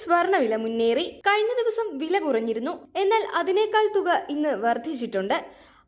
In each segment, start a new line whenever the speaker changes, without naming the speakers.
സ്വർണവില മുന്നേറി. കഴിഞ്ഞ ദിവസം വില കുറഞ്ഞിരുന്നു. എന്നാൽ അതിനേക്കാൾ തുക ഇന്ന് വർദ്ധിച്ചിട്ടുണ്ട്.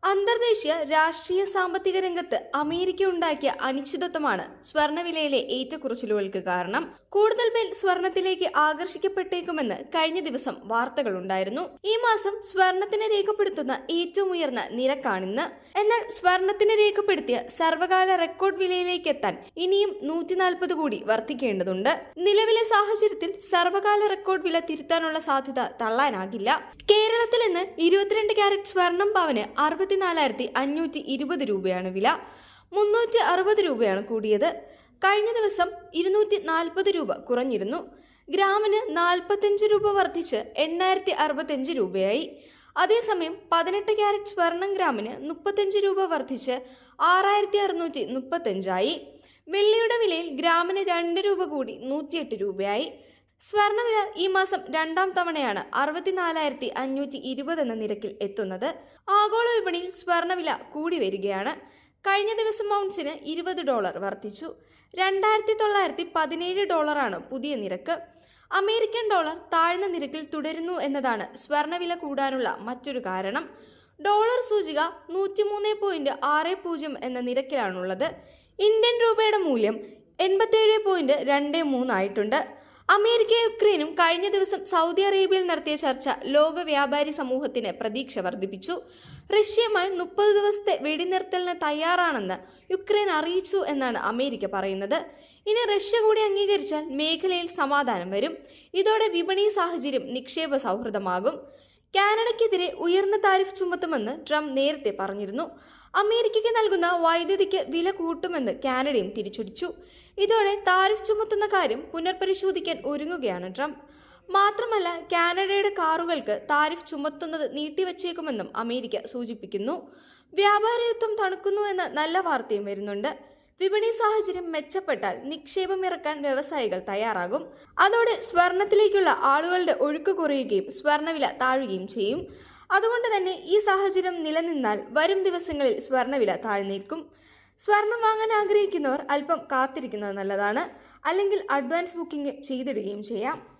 അന്തർദേശീയ രാഷ്ട്രീയ സാമ്പത്തിക രംഗത്ത് അമേരിക്ക ഉണ്ടാക്കിയ അനിശ്ചിതത്വമാണ് സ്വർണവിലയിലെ ഏറ്റക്കുറച്ചിലുകൾക്ക് കാരണം. കൂടുതൽ പേർ സ്വർണത്തിലേക്ക് ആകർഷിക്കപ്പെട്ടേക്കുമെന്ന് കഴിഞ്ഞ ദിവസം വാർത്തകളുണ്ടായിരുന്നു. ഈ മാസം സ്വർണത്തിന് രേഖപ്പെടുത്തുന്ന ഏറ്റവും ഉയർന്ന നിരക്കാണിന്ന്. എന്നാൽ സ്വർണത്തിന് രേഖപ്പെടുത്തിയ സർവകാല റെക്കോർഡ് വിലയിലേക്ക് എത്താൻ ഇനിയും നൂറ്റി നാൽപ്പത് കൂടി വർദ്ധിക്കേണ്ടതുണ്ട്. നിലവിലെ സാഹചര്യത്തിൽ സർവകാല റെക്കോർഡ് വില തിരുത്താനുള്ള സാധ്യത തള്ളാനാകില്ല. കേരളത്തിൽ ഇന്ന് ഇരുപത്തിരണ്ട് ക്യാരറ്റ് സ്വർണം പവന് അറുപത്തിനാലായിരത്തി അഞ്ഞൂറ്റി ഇരുപത് രൂപയാണ് വില. മുന്നൂറ്റി അറുപത് രൂപയാണ് കൂടിയത്. കഴിഞ്ഞ ദിവസം ഇരുന്നൂറ്റി നാൽപ്പത് രൂപ കുറഞ്ഞിരുന്നു. ഗ്രാമിന് നാൽപ്പത്തഞ്ച് രൂപ വർദ്ധിച്ച് എണ്ണായിരത്തി അറുപത്തഞ്ച് രൂപയായി. അതേസമയം പതിനെട്ട് ക്യാരറ്റ് സ്വർണം ഗ്രാമിന് മുപ്പത്തഞ്ച് രൂപ വർദ്ധിച്ച് ആറായിരത്തി അറുന്നൂറ്റി മുപ്പത്തഞ്ചായി വെള്ളിയുടെ വിലയിൽ ഗ്രാമിന് രണ്ട് രൂപ കൂടി നൂറ്റിയെട്ട് രൂപയായി. സ്വർണവില ഈ മാസം രണ്ടാം തവണയാണ് അറുപത്തിനാലായിരത്തി അഞ്ഞൂറ്റി ഇരുപത് എന്ന നിരക്കിൽ എത്തുന്നത്. ആഗോള വിപണിയിൽ സ്വർണവില കൂടി വരികയാണ്. കഴിഞ്ഞ ദിവസം ഔൺസിന് ഇരുപത് ഡോളർ വർദ്ധിച്ചു. രണ്ടായിരത്തി തൊള്ളായിരത്തി പതിനേഴ് ഡോളറാണ് പുതിയ നിരക്ക്. അമേരിക്കൻ ഡോളർ താഴ്ന്ന നിരക്കിൽ തുടരുന്നു എന്നതാണ് സ്വർണവില കൂടാനുള്ള മറ്റൊരു കാരണം. ഡോളർ സൂചിക നൂറ്റിമൂന്ന് പോയിന്റ് ആറ് പൂജ്യം എന്ന നിരക്കിലാണുള്ളത്. ഇന്ത്യൻ രൂപയുടെ മൂല്യം എൺപത്തേഴ് പോയിന്റ് രണ്ട് മൂന്നായിട്ടുണ്ട് അമേരിക്കയും യുക്രൈനും കഴിഞ്ഞ ദിവസം സൗദി അറേബ്യയിൽ നടത്തിയ ചർച്ച ലോക വ്യാപാരി സമൂഹത്തിന് പ്രതീക്ഷ വർദ്ധിപ്പിച്ചു. റഷ്യയുമായി മുപ്പത് ദിവസത്തെ വെടിനിർത്തലിന് തയ്യാറാണെന്ന് യുക്രൈൻ അറിയിച്ചു എന്നാണ് അമേരിക്ക പറയുന്നത്. ഇനി റഷ്യ കൂടി അംഗീകരിച്ചാൽ മേഖലയിൽ സമാധാനം വരും. ഇതോടെ വിപണി സാഹചര്യം നിക്ഷേപ സൗഹൃദമാകും. കാനഡയ്ക്കെതിരെ ഉയർന്ന താരിഫ് ചുമത്തുമെന്ന് ട്രംപ് നേരത്തെ പറഞ്ഞിരുന്നു. അമേരിക്കയ്ക്ക് നൽകുന്ന വൈദ്യുതിക്ക് വില കൂട്ടുമെന്ന് കാനഡയും തിരിച്ചടിച്ചു. ഇതോടെ താരിഫ് ചുമത്തുന്ന കാര്യം പുനർപരിശോധിക്കാൻ ഒരുങ്ങുകയാണ് ട്രംപ്. മാത്രമല്ല കാനഡയുടെ കാറുകൾക്ക് താരിഫ് ചുമത്തുന്നത് നീട്ടിവച്ചേക്കുമെന്നും അമേരിക്ക സൂചിപ്പിക്കുന്നു. വ്യാപാര യുദ്ധം തണുക്കുന്നു എന്ന നല്ല വാർത്തയും വരുന്നുണ്ട്. വിപണി സാഹചര്യം മെച്ചപ്പെട്ടാൽ നിക്ഷേപം ഇറക്കാൻ വ്യവസായികൾ തയ്യാറാകും. അതോടെ സ്വർണത്തിലേക്കുള്ള ആളുകളുടെ ഒഴുക്ക് കുറയുകയും സ്വർണവില താഴുകയും ചെയ്യും. അതുകൊണ്ട് തന്നെ ഈ സാഹചര്യം നിലനിന്നാൽ വരും ദിവസങ്ങളിൽ സ്വർണവില താഴ്ന്നേക്കും സ്വർണം വാങ്ങാൻ ആഗ്രഹിക്കുന്നവർ അല്പം കാത്തിരിക്കുന്നത് നല്ലതാണ്. അല്ലെങ്കിൽ അഡ്വാൻസ് ബുക്കിംഗ് ചെയ്തിടുകയും ചെയ്യാം.